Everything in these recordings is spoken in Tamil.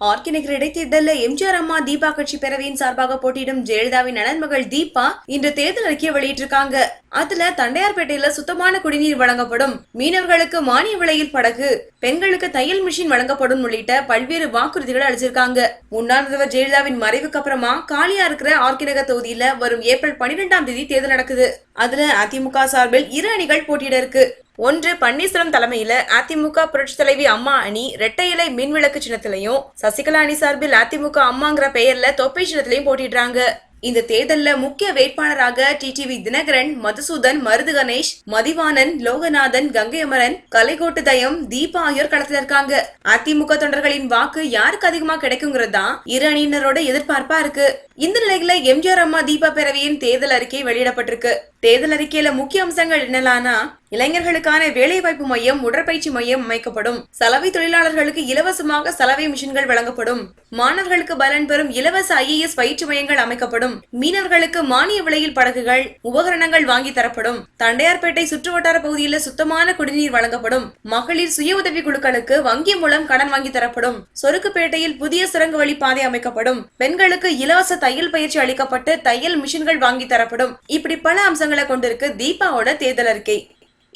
ஆர்கே இடைத்தேர்தலில் எம்ஜிஆர் அம்மா தீபா கட்சி பேரவையின் சார்பாக போட்டியிடும் ஜெயலலிதாவின் நலன் மகள் தீபா இன்று தேர்தல் அறிக்கையை வெளியிட்டிருக்காங்க. அதுல தண்டையார்பேட்டையில சுத்தமான குடிநீர் வழங்கப்படும். மீனவர்களுக்கு மானிய விலையில் படகு பெண்களுக்கு தையல் மிஷின் வழங்கப்படும் உள்ளிட்ட பல்வேறு வாக்குறுதிகளை அளிச்சிருக்காங்க. முன்னாள் முதல்வர் ஜெயலலிதாவின் மறைவுக்கு அப்புறமா காலியா இருக்கிற ஆர்கிநகர் தொகுதியில வரும் ஏப்ரல் பன்னிரெண்டாம் தேதி தேர்தல் நடக்குது. அதுல அதிமுக சார்பில் இரு அணிகள் போட்டியிட இருக்கு. ஒன்று பன்னீர்செல்வம் தலைமையில அதிமுக புரட்சி தலைவி அம்மா அணி ரெட்டை இலை மின்விளக்கு சின்னத்திலையும் சசிகலா அணி சார்பில் அதிமுக அம்மாங்கிற பெயர்ல தொப்பை சின்னத்திலையும் போட்டிடுறாங்க இந்த தேர்தல்ல முக்கிய வேட்பாளராக டிடிவி தினகரன் மதுசூதன் மருது கணேஷ் மதிவாணன் லோகநாதன் கங்கையமரன் கலைகோட்டு தயம் தீபா ஆகியோர் களத்துல இருக்காங்க. அதிமுக தொண்டர்களின் வாக்கு யாருக்கு அதிகமா கிடைக்குங்கிறது தான் இரு அணியினரோட எதிர்பார்ப்பா இருக்கு. இந்த நிலையில எம்ஜிஆர் அம்மா தீபா பேரவையின் தேர்தல் அறிக்கை வெளியிடப்பட்டிருக்கு. தேர்தல் அறிக்கையில முக்கிய அம்சங்கள் என்னலானா இளைஞர்களுக்கான வேலைவாய்ப்பு மையம் உடற்பயிற்சி மையம் அமைக்கப்படும். சலவை தொழிலாளர்களுக்கு இலவசமாக சலவை மிஷின்கள் வழங்கப்படும். மாணவர்களுக்கு பலன் பெறும் இலவச ஐஏஎஸ் பயிற்சி மையங்கள் அமைக்கப்படும். மீனவர்களுக்கு மானிய விலையில் படகுகள் உபகரணங்கள் வாங்கி தரப்படும். தண்டையார்பேட்டை சுற்றுவட்டார பகுதியில் சுத்தமான குடிநீர் வழங்கப்படும். மகளிர் சுய உதவி குழுக்களுக்கு வங்கி மூலம் கடன் வாங்கி தரப்படும். சொருக்குப்பேட்டையில் புதிய சுரங்க வழி பாதை அமைக்கப்படும். பெண்களுக்கு இலவச தையல் பயிற்சி அளிக்கப்பட்டு தையல் மிஷின்கள் வாங்கி தரப்படும். இப்படி பல அம்சங்களை கொண்டிருக்கு தீபாவோட தேர்தல் அறிக்கை.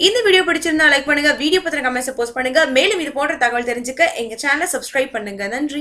இந்த வீடியோ பிடிச்சிருந்தா லைக் பண்ணுங்க. வீடியோ பத்திர கமெண்ட்ஸ் போஸ்ட் பண்ணுங்க. மேலும் இது போன்ற தகவல் தெரிஞ்சுக்க எங்க சேனலை சப்ஸ்கிரைப் பண்ணுங்க. நன்றி.